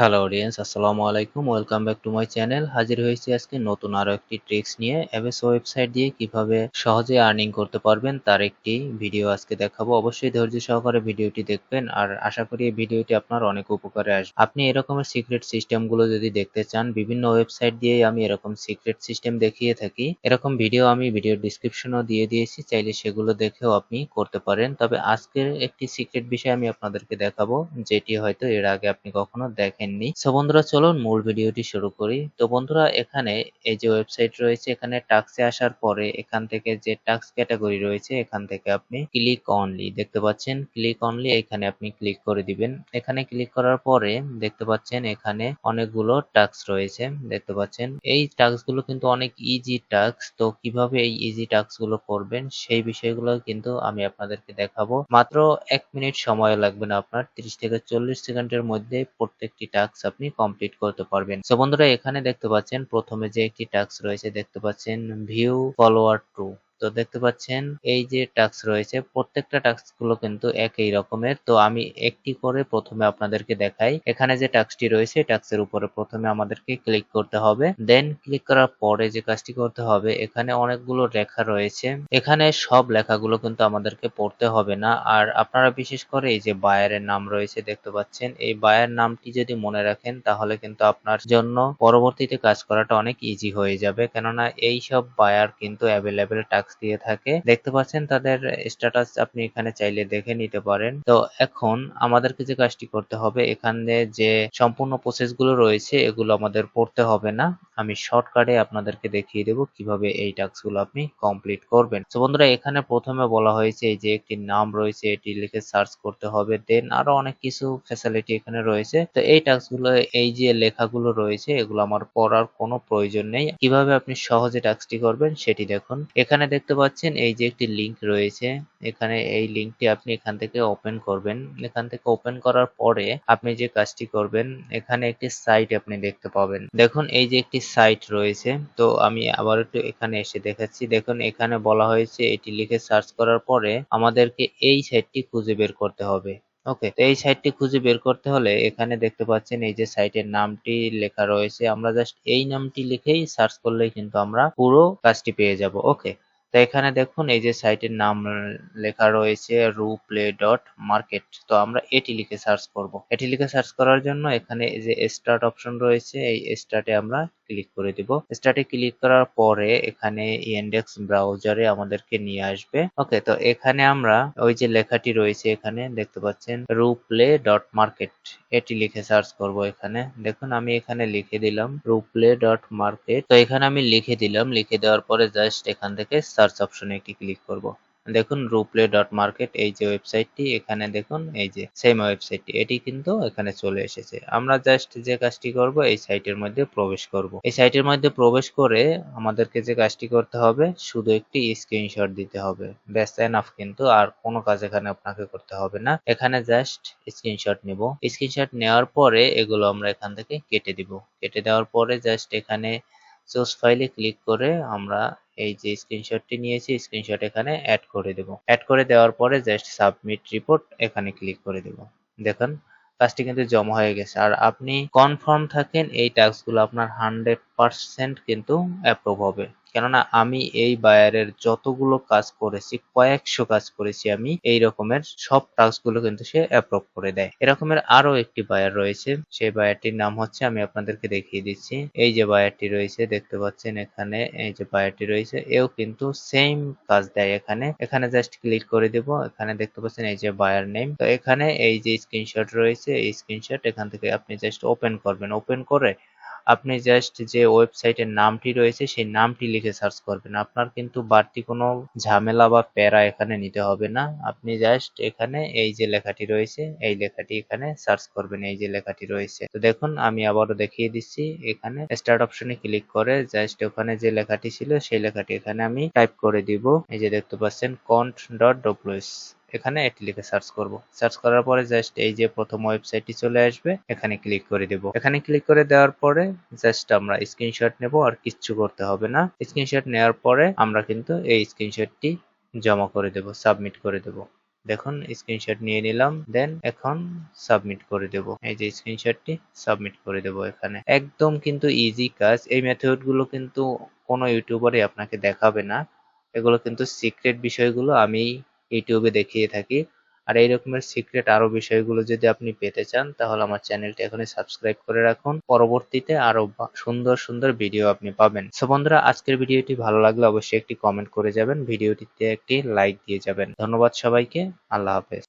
Hello audience আসসালামু আলাইকুম welcome back to my channel হাজির হয়েছি আজকে নতুন আরও একটি ট্রিক্স নিয়ে। এমএস ওয়েবসাইট দিয়ে কীভাবে সহজে আর্নিং করতে পারবেন তার একটি ভিডিও আজকে দেখাবো। অবশ্যই ধৈর্য সহকারে ভিডিওটি দেখবেন আর আশা করি এই ভিডিওটি আপনার অনেক উপকারে আসবে। আপনি এরকমের সিক্রেট সিস্টেমগুলো যদি দেখতে চান, বিভিন্ন ওয়েবসাইট দিয়ে আমি এরকম সিক্রেট সিস্টেম দেখিয়ে থাকি। এরকম ভিডিও আমি ভিডিওর ডিসক্রিপশনও দিয়ে দিয়েছি। চাইলে সেগুলো দেখেও আপনি করতে পারেন। তবে আজকের একটি সিক্রেট বিষয় আমি আপনাদেরকে দেখাবো, যেটি হয়তো এর আগে আপনি কখনো দেখেন দেখেননি। সো বন্ধুরা, চলুন মূল ভিডিওটি শুরু করি। তো বন্ধুরা, এখানে এই যে ওয়েবসাইট রয়েছে, এখানে টাক্সে আসার পরে এখান থেকে যে টাক্স ক্যাটাগরি রয়েছে, এখান থেকে আপনি ক্লিক অনলি দেখতে পাচ্ছেন। ক্লিক অনলি এখানে আপনি ক্লিক করে দিবেন। এখানে ক্লিক করার পরে দেখতে পাচ্ছেন এখানে অনেকগুলো টাক্স রয়েছে, দেখতে পাচ্ছেন। এই টাক্সগুলো কিন্তু অনেক ইজি টাক্স তো কীভাবে এই ইজি টাক্সগুলো করবেন সেই বিষয়গুলো কিন্তু আমি আপনাদেরকে দেখাবো। মাত্র এক মিনিট সময় লাগবে না আপনার 30 থেকে চল্লিশ সেকেন্ডের মধ্যে প্রত্যেকটি টাস্ক আপনি কমপ্লিট করতে পারবেন। সো বন্ধুরা, এখানে দেখতে পাচ্ছেন প্রথমে যে একটি টাস্ক রয়েছে, দেখতে পাচ্ছেন ভিউ ফলোয়ার টু তো দেখতে পাচ্ছেন, এই যে টাস্ক রয়েছে, প্রত্যেকটা টাস্কগুলো কিন্তু একই রকমের। তো আমি একটি করে প্রথমে আপনাদেরকে দেখাই। এখানে যে টাস্কটি রয়েছে টাস্কের উপরে প্রথমে আমাদেরকে ক্লিক করতে হবে। দেন ক্লিক করার পরে যে কাজটি করতে হবে, এখানে অনেকগুলো লেখা রয়েছে। এখানে সব লেখাগুলো কিন্তু আমাদেরকে পড়তে হবে না। আর আপনারা বিশেষ করে এই যে বায়ারের নাম রয়েছে, দেখতে পাচ্ছেন, এই বায়ার নামটি যদি মনে রাখেন, তাহলে কিন্তু আপনার জন্য পরবর্তীতে কাজ করাটা অনেক ইজি হয়ে যাবে। কেননা, এই সব বায়ার কিন্তু অ্যাভেলেবেল টাস্ক টাস্ক দিয়ে থাকে। দেখতে পাচ্ছেন তাদের স্ট্যাটাস আপনি এখানে চাইলে দেখে নিতে পারেন। তো এখন আমাদেরকে যে কাজটি করতে হবে, এখানে যে সম্পূর্ণ প্রসেসগুলো রয়েছে, এগুলো আমাদের পড়তে হবে না। আমি শর্টকাটে আপনাদেরকে দেখিয়ে দেব কীভাবে এই টাস্কগুলো আপনি কমপ্লিট করবেন। তো বন্ধুরা, এখানে প্রথমে বলা হয়েছে এই যে একটি নাম রয়েছে, এটি লিখে সার্চ করতে হবে। দেন আরও অনেক কিছু ফ্যাসিলিটি এখানে রয়েছে। তো এই টাস্কগুলো, এই যে লেখাগুলো রয়েছে, এগুলো আমার পড়ার কোনো প্রয়োজন নেই। কীভাবে আপনি সহজে টাস্কটি করবেন, সেটি দেখুন। এখানে দেখতে পাচ্ছেন, এই যে একটি লিংক রয়েছে। এখানে এই লিংকটি আপনি এখান থেকে ওপেন করবেন। এখান থেকে ওপেন করার পরে আপনি যে কাজটি করবেন, এখানে একটি সাইট আপনি দেখতে পাবেন। দেখুন, এই যে একটি সাইট রয়েছে। তো আমি আবার একটু এখানে এসে দেখাচ্ছি। দেখুন, এখানে বলা হয়েছে, এটি লিখে সার্চ করার পরে আমাদেরকে এই সাইটটি খুঁজে বের করতে হবে। ওকে, তো এই সাইটটি খুঁজে বের করতে হলে এখানে দেখতে পাচ্ছেন, এই যে সাইটের নামটি লেখা রয়েছে। আমরা জাস্ট এই নামটি লিখেই সার্চ করলেই কিন্তু আমরা পুরো কাজটি পেয়ে যাব। ওকে তো এখানে দেখুন, এই যে সাইটের নাম লেখা রয়েছে রুপ্লে ডট মার্কেট তো আমরা এটি লিখে সার্চ করব। এটি লিখে সার্চ করার জন্য এখানে এই যে স্টার্ট অপশন রয়েছে, এই স্টার্টে আমরা ক্লিক করে দিব। স্টার্টে ক্লিক করার পরে এখানে ইন্ডেক্স ব্রাউজারে আমাদেরকে নিয়ে আসবে। ওকে, তো এখানে আমরা ওই যে লেখাটি রয়েছে এখানে দেখতে পাচ্ছেন রুপ্লে ডট মার্কেট এটি লিখে সার্চ করব এখানে। দেখুন, আমি এখানে লিখে দিলাম রুপ্লে ডট মার্কেট তো এখানে আমি লিখে দিলাম, লিখে দেওয়ার পরে জাস্ট এখান থেকে সার্চ অপশনে একটি ক্লিক করব। দেখুন রুপ্লে ডট মার্কেট এই যে ওয়েবসাইটটি এখানে দেখুন, এই যে সেম ওয়েবসাইটটি এটি কিন্তু এখানে চলে এসেছে। আমরা জাস্ট যে কাজটি করব, এই সাইটের মধ্যে প্রবেশ করব। এই সাইটের মধ্যে প্রবেশ করে আমাদেরকে যে কাজটি করতে হবে, শুধু একটি স্ক্রিনশট দিতে হবে। ব্যাস এনাফ কিন্তু, আর কোনো কাজ এখানে আপনাকে করতে হবে না। এখানে জাস্ট স্ক্রিনশট নিব। স্ক্রিনশট নেওয়ার পরে এগুলো আমরা এখান থেকে কেটে দিব। কেটে দেওয়ার পরে জাস্ট এখানে সোর্স ফাইলে ক্লিক করে আমরা এই যে স্ক্রিনশটটি নিয়েছি স্ক্রিনশট এখানে অ্যাড করে দেব। অ্যাড করে দেওয়ার পরে জাস্ট সাবমিট রিপোর্ট এখানে ক্লিক করে দেব। দেখুন, কাজটি কিন্তু জমা হয়ে গেছে। আর আপনি কনফার্ম থাকেন এই টাস্কগুলো আপনার হান্ড্রেড পার্সেন্ট কিন্তু অ্যাপ্রুভ হবে। কেননা আমি এই বায়ারের যতগুলো কাজ করেছি, কয়েকশো কাজ করেছি আমি, এই রকমের সব টাস্কগুলো কিন্তু সে অ্যাপ্রুভ করে দেয়। এরকমের আরও একটি বায়ার রয়েছে, সেই বায়ারটির নাম হচ্ছে, আমি আপনাদেরকে দেখিয়ে দিচ্ছি। এই যে বায়ারটি রয়েছে, দেখতে পাচ্ছেন এখানে, এই যে বায়ারটি রয়েছে, এও কিন্তু সেম কাজ দেয় এখানে। এখানে জাস্ট ক্লিক করে দেব, এখানে দেখতে পাচ্ছেন এই যে বায়ার নেম তো এখানে এই যে স্ক্রিনশট রয়েছে, এই স্ক্রিনশট এখান থেকে আপনি জাস্ট ওপেন করবেন। ওপেন করে আপনি জাস্ট যে ওয়েবসাইটের নামটি রয়েছে, সেই নামটি লিখে সার্চ করবেন। আপনার কিন্তু বাড়তি কোনো ঝামেলা বা প্যারা এখানে নিতে হবে না। আপনি জাস্ট এখানে এই যে লেখাটি রয়েছে, এই লেখাটি এখানে সার্চ করবেন, এই যে লেখাটি রয়েছে। তো দেখুন, আমি আবারও দেখিয়ে দিচ্ছি। এখানে স্টার্ট অপশনে ক্লিক করে জাস্ট ওখানে যে লেখাটি ছিল, সেই লেখাটি এখানে আমি টাইপ করে দিব। এই যে দেখতে পাচ্ছেন কন্ট ডট ডব্লিউএস এখানে এটি লিখে সার্চ করব। সার্চ করার পরে জাস্ট এই যে প্রথম ওয়েবসাইটটি চলে আসবে, এখানে ক্লিক করে দেব। এখানে ক্লিক করে দেওয়ার পরে জাস্ট আমরা স্ক্রিনশট নেব আর কিচ্ছু করতে হবে না। স্ক্রিনশট নেওয়ার পরে আমরা কিন্তু এই স্ক্রিনশটটি জমা করে দেব সাবমিট করে দেব। দেখুন স্ক্রিনশট নিয়ে নিলাম দেন এখন সাবমিট করে দেব। এই যে স্ক্রিনশটটি সাবমিট করে দেব এখানে। একদম কিন্তু ইজি কাজ। এই মেথডগুলো কিন্তু কোনো ইউটিউবারই আপনাকে দেখাবে না। এগুলো কিন্তু সিক্রেট বিষয়গুলো আমি ইউটিউবে দেখিয়ে থাকি। আর এই রকমের সিক্রেট আরও বিষয়গুলো যদি আপনি পেতে চান, তাহলে আমার চ্যানেলটি এখনই সাবস্ক্রাইব করে রাখুন। পরবর্তীতে আরও সুন্দর সুন্দর ভিডিও আপনি পাবেন। সো বন্ধুরা, আজকের ভিডিওটি ভালো লাগলে অবশ্যই একটি কমেন্ট করে যাবেন। ভিডিওটিতে একটি লাইক দিয়ে যাবেন। ধন্যবাদ সবাইকে। আল্লাহ হাফেজ।